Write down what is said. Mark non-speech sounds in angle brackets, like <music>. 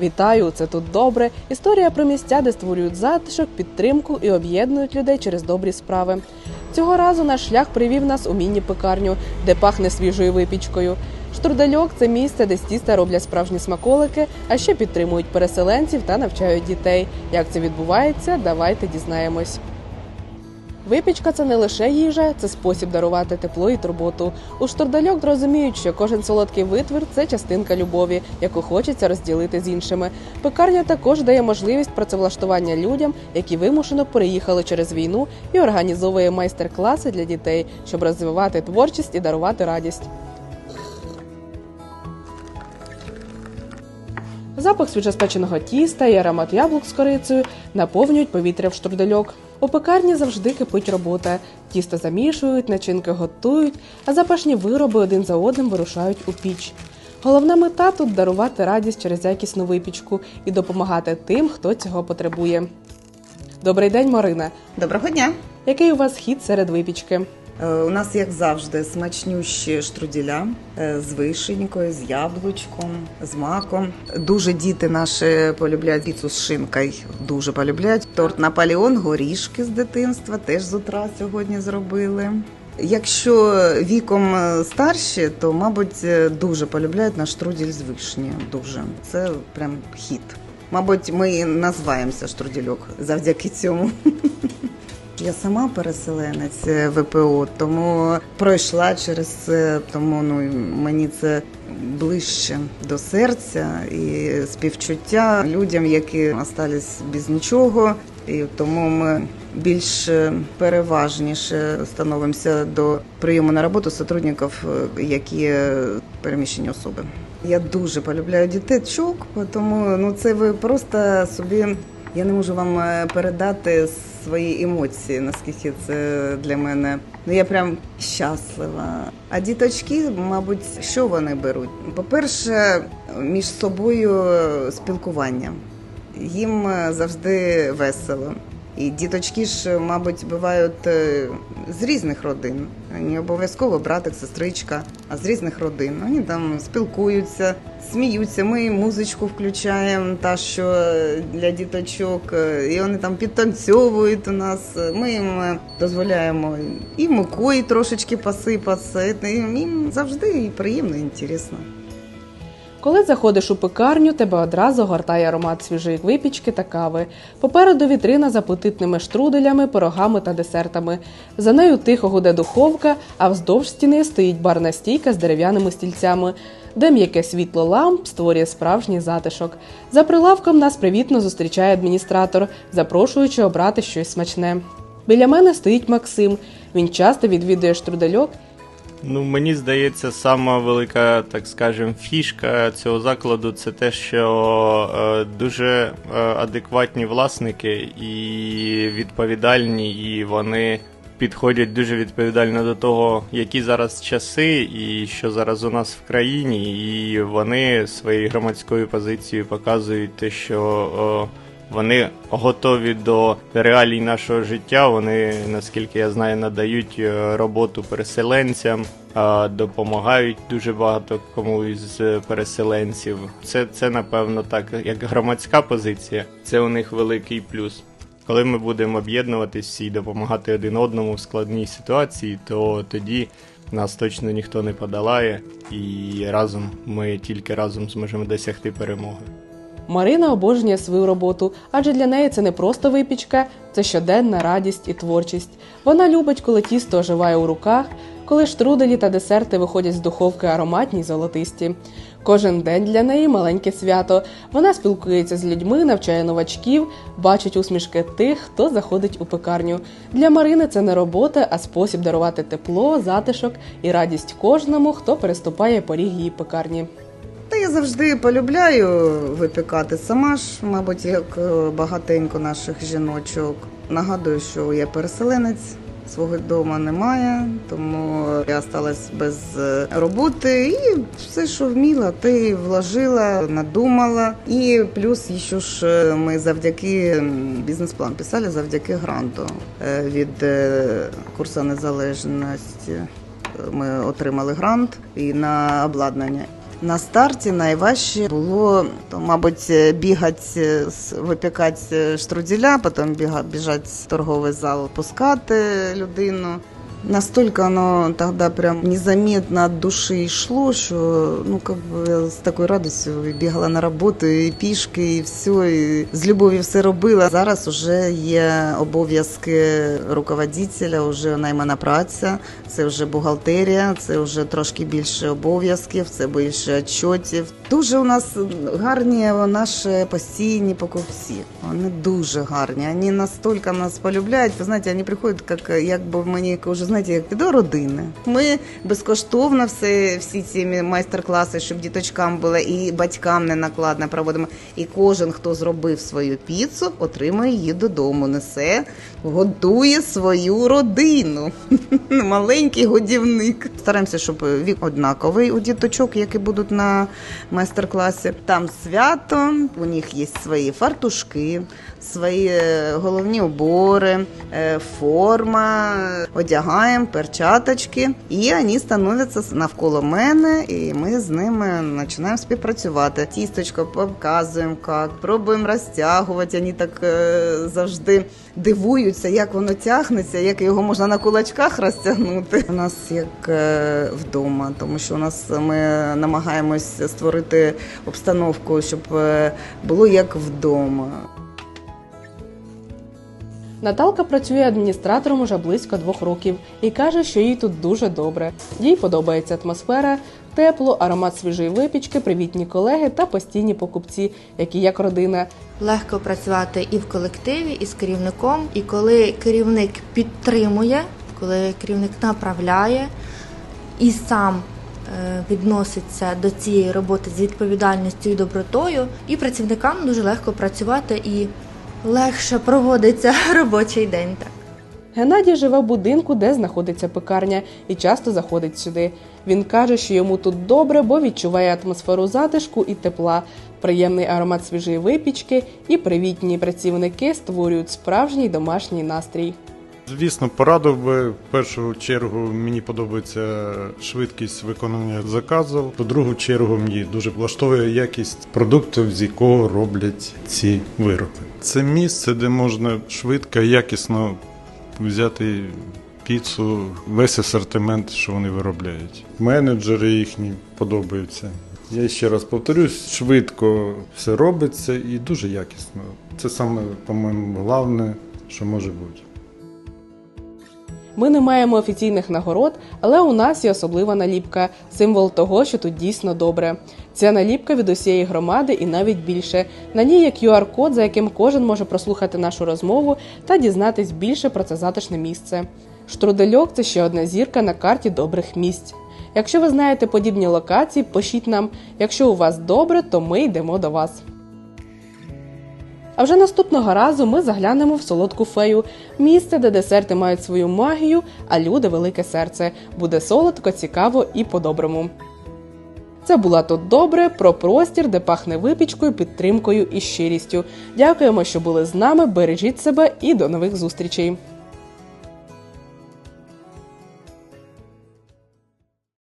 Вітаю! Це тут добре. Історія про місця, де створюють затишок, підтримку і об'єднують людей через добрі справи. Цього разу наш шлях привів нас у міні-пекарню, де пахне свіжою випічкою. Штурдальок це місце, де з тіста роблять справжні смаколики, а ще підтримують переселенців та навчають дітей. Як це відбувається, давайте дізнаємось. Випічка це не лише їжа, це спосіб дарувати тепло і турботу. У штурдальок розуміють, що кожен солодкий витвір це частинка любові, яку хочеться розділити з іншими. Пекарня також дає можливість працевлаштування людям, які вимушено переїхали через війну, і організовує майстер-класи для дітей, щоб розвивати творчість і дарувати радість. Запах свіжоспеченого тіста і аромат яблук з корицею наповнюють повітря в штурдельок. У пекарні завжди кипить робота. Тісто замішують, начинки готують, а запашні вироби один за одним вирушають у піч. Головна мета тут дарувати радість через якісну випічку і допомагати тим, хто цього потребує. Добрий день, Марина. Доброго дня. Який у вас хід серед випічки? Е, У нас, як завжди, смачнющі штруділя е, з вишенькою, з яблучком, з маком. Дуже діти наші полюбляють піцу з шинкою, дуже полюбляють. Торт Наполеон, горішки з дитинства теж з утра сьогодні зробили. Якщо віком е, старші, то, мабуть, дуже полюбляють наш штруділь з вишні. Дуже. Це прям хіт. Мабуть, ми називаємося штрудільок завдяки цьому. <laughs> Я сама переселенець е, ВПО, тому пройшла через це, тому ну мені це ближче до серця і співчуття людям, які остались без нічого. І тому ми більш е, переважніше становимося до прийому на роботу сотрудників, е, які переміщені особи. Я дуже полюбляю дітечок, тому ну це ви просто собі. Я не можу вам передати свої емоції, наскільки це для мене. Ну я прям щаслива. А діточки, мабуть, що вони беруть? По-перше, між собою спілкування. Їм е, завжди весело. І діточки ж, мабуть, бувають е, з різних родин. Не обов'язково братик, сестричка, а з різних родин. Вони там спілкуються, сміються. Ми музичку включаємо, та що для діточок, е, і вони там підтанцьовують у нас. Ми їм е, дозволяємо і мукою трошечки посипатися. Їм завжди приємно, і інтересно. Коли заходиш у пекарню, тебе одразу гортає аромат свіжої випічки та кави. Попереду вітрина з апетитними штруделями, пирогами та десертами. За нею тихо гуде духовка, а вздовж стіни стоїть барна стійка з дерев'яними стільцями, де м'яке світло ламп створює справжній затишок. За прилавком нас привітно зустрічає адміністратор, запрошуючи обрати щось смачне. Біля мене стоїть Максим. Він часто відвідує штрудельок Ну, мені здається, сама велика, так скажем, фішка цього закладу це те, що е, дуже е, адекватні власники і відповідальні, і вони підходять дуже відповідально до того, які зараз часи, і що зараз у нас в країні, і вони своєю громадською позицією показують те, що. Е, вони готові до реалій нашого життя. Вони, наскільки я знаю, надають е, роботу переселенцям, е, допомагають дуже багато кому із переселенців. Це, це напевно так, як громадська позиція. Це у них великий плюс. Коли ми будемо об'єднуватись і допомагати один одному в складній ситуації, то тоді нас точно ніхто не подолає, і разом ми тільки разом зможемо досягти перемоги. Марина обожнює свою роботу, адже для неї це не просто випічка, це щоденна радість і творчість. Вона любить, коли тісто оживає у руках, коли штруделі та десерти виходять з духовки ароматні й золотисті. Кожен день для неї маленьке свято. Вона спілкується з людьми, навчає новачків, бачить усмішки тих, хто заходить у пекарню. Для Марини це не робота, а спосіб дарувати тепло, затишок і радість кожному, хто переступає поріг її пекарні. Завжди полюбляю випікати сама ж, мабуть, як е, багатенько наших жіночок. Нагадую, що я переселенець, свого вдома немає, тому я осталась без е, роботи і все, що вміла, й вложила, надумала. І плюс ще ж е, ми завдяки бізнес-план писали завдяки гранту від курсу незалежності. Ми отримали грант і на обладнання. На старті найважче було, то, мабуть, бігати, випікати штруділя, потім біга- біжати в торговий зал, пускати людину. Настолько оно тогда прям незаметно от души шло, что ну как бы такою радістю і бігала на роботу, і пішки, і все, і з любов'ю все робила. Зараз вже є обов'язки руководителя, вже наймана праця, це вже бухгалтерія, це вже трошки більше обов'язків, це більше отчотів. Дуже у нас гарні наші постійні покупці. Вони дуже гарні. Вони настільки нас полюбляють. Ви знаєте, вони приходять, як якби мені вже знаєте, як до родини. Ми безкоштовно все, всі ці майстер-класи, щоб діточкам було і батькам не накладно проводимо. І кожен, хто зробив свою піцу, отримує її додому, несе, годує свою родину. <laughs> Маленький годівник. Стараємося, щоб вік однаковий у діточок, які будуть на майстер-класі. Там свято, у них є свої фартушки, свої е, головні убори, е, форма, одягаємо перчаточки, і вони становляться навколо мене, і ми з ними починаємо співпрацювати. Тісточко показуємо, як пробуємо розтягувати. Вони так е, завжди дивуються, як воно тягнеться, як його можна на кулачках розтягнути. У нас як вдома, тому що у нас ми намагаємось створити обстановку, щоб е, було як вдома. Наталка працює адміністратором уже близько двох років і каже, що їй тут дуже добре. Їй подобається атмосфера, тепло, аромат свіжої випічки, привітні колеги та постійні покупці, які як родина. Легко працювати і в колективі, і з керівником. І коли керівник підтримує, коли керівник направляє і сам відноситься до цієї роботи з відповідальністю і добротою, і працівникам дуже легко працювати і легше проводиться <laughs> робочий день. Так. Геннадій живе в будинку, де знаходиться пекарня, і часто заходить сюди. Він каже, що йому тут добре, бо відчуває атмосферу затишку і тепла, приємний аромат свіжої випічки і привітні працівники створюють справжній домашній настрій. Звісно, порадив би в першу чергу. Мені подобається швидкість виконання заказу. По другу чергу мені дуже влаштовує якість продуктів, з якого роблять ці вироби. Це місце, де можна швидко, якісно взяти піцу, весь асортимент, що вони виробляють. Менеджери їхні подобаються. Я ще раз повторюсь, швидко все робиться і дуже якісно. Це саме, по-моєму, головне, що може бути. Ми не маємо офіційних нагород, але у нас є особлива наліпка символ того, що тут дійсно добре. Ця наліпка від усієї громади і навіть більше. На ній є QR-код, за яким кожен може прослухати нашу розмову та дізнатись більше про це затишне місце. Штрудельок це ще одна зірка на карті добрих місць. Якщо ви знаєте подібні локації, пишіть нам. Якщо у вас добре, то ми йдемо до вас. А вже наступного разу ми заглянемо в солодку фею, місце, де десерти мають свою магію, а люди велике серце. Буде солодко, цікаво і по-доброму. Це була тут добре про простір, де пахне випічкою, підтримкою і щирістю. Дякуємо, що були з нами. Бережіть себе і до нових зустрічей.